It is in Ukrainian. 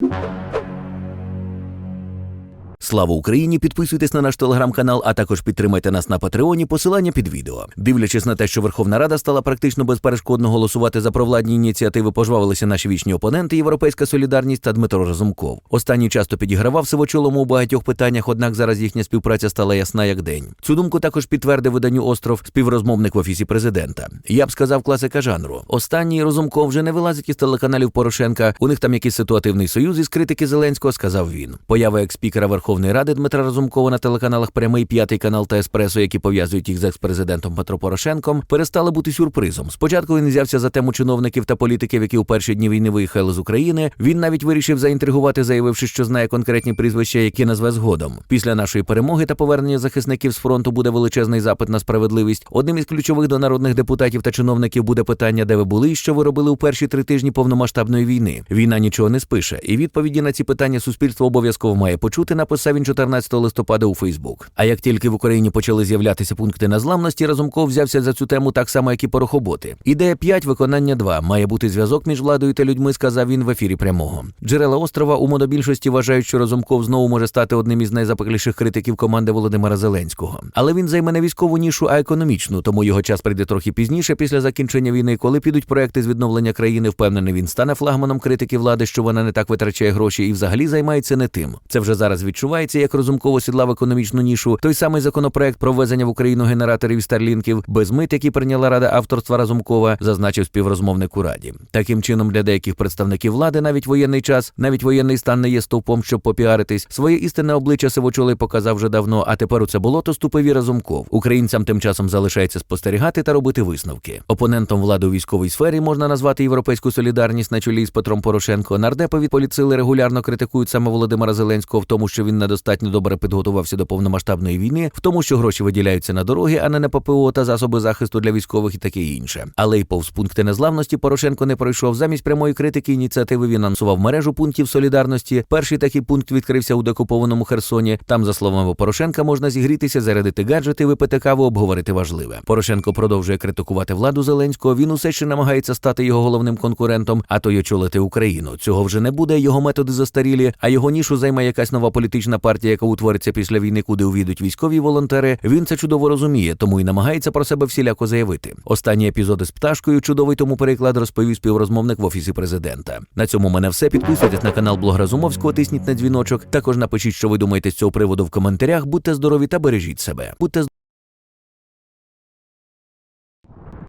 you. Слава Україні! Підписуйтесь на наш телеграм-канал, а також підтримайте нас на Патреоні. Посилання під відео. Дивлячись на те, що Верховна Рада стала практично безперешкодно голосувати за провладні ініціативи, пожвавилися наші вічні опоненти Європейська Солідарність та Дмитро Разумков. Останній часто підігравав сивочолому у багатьох питаннях, однак зараз їхня співпраця стала ясна як день. Цю думку також підтвердив виданню Остров співрозмовник в офісі президента. Я б сказав класика жанру. Останній Разумков вже не вилазить із телеканалів Порошенка. У них там якийсь ситуативний союз із критики Зеленського, сказав він. Поява експікера Верховної Ради Дмитра Разумкова на телеканалах Прямий п'ятий канал та Еспресо, які пов'язують їх з експрезидентом Петро Порошенком, перестали бути сюрпризом. Спочатку він взявся за тему чиновників та політиків, які у перші дні війни виїхали з України. Він навіть вирішив заінтригувати, заявивши, що знає конкретні прізвища, які назве згодом. Після нашої перемоги та повернення захисників з фронту буде величезний запит на справедливість. Одним із ключових до народних депутатів та чиновників буде питання, де ви були і що ви робили у перші три тижні повномасштабної війни. Війна нічого не спише, і відповіді на ці питання суспільство обов'язково має почути. Написав він 14 листопада у Фейсбук. А як тільки в Україні почали з'являтися пункти незламності, Разумков взявся за цю тему так само, як і порохоботи. Ідея 5, виконання 2. Має бути зв'язок між владою та людьми, сказав він в ефірі прямого. Джерела острова у монобільшості вважають, що Разумков знову може стати одним із найзапекліших критиків команди Володимира Зеленського. Але він займе не військову нішу, а економічну, тому його час прийде трохи пізніше, після закінчення війни, коли підуть проекти з відновлення країни. Впевнений, він стане флагманом критики влади, що вона не так витрачає гроші і взагалі займається не тим. Це вже зараз відчувається, як Разумков осідлав економічну нішу. Той самий законопроект про ввезення в Україну генераторів старлінків без мит, який прийняла рада авторства Разумкова, зазначив співрозмовник у раді. Таким чином, для деяких представників влади навіть воєнний час, навіть воєнний стан не є стовпом, щоб попіаритись. Своє істинне обличчя Сивочолий показав вже давно, а тепер у це болото ступив і Разумков. Українцям тим часом залишається спостерігати та робити висновки. Опонентом влади у військовій сфері можна назвати європейську солідарність на чолі з Петром Порошенко. Нардепові поліцили регулярно критикують саме Володимира Зеленського в тому, що він недостатньо добре підготувався до повномасштабної війни, в тому, що гроші виділяються на дороги, а не на ППО та засоби захисту для військових і таке інше. Але й повз пункти незламності Порошенко не пройшов. Замість прямої критики ініціативи він анонсував мережу пунктів солідарності. Перший такий пункт відкрився у декупованому Херсоні. Там, за словами Порошенка, можна зігрітися, зарядити гаджети, випити каву, обговорити важливе. Порошенко продовжує критикувати владу Зеленського. Він усе ще намагається стати його головним конкурентом, а то й очолити Україну. Цього вже не буде. Його методи застарілі, а його нішу займе якась нова політична партія, яка утвориться після війни, куди увійдуть військові волонтери. Він це чудово розуміє, тому і намагається про себе всіляко заявити. Останні епізоди з пташкою чудовий тому переклад розповів співрозмовник в офісі президента. На цьому мене все. Підписуйтесь на канал Блог Разумовського, тисніть на дзвіночок. Також напишіть, що ви думаєте з цього приводу в коментарях. Будьте здорові та бережіть себе. Будьте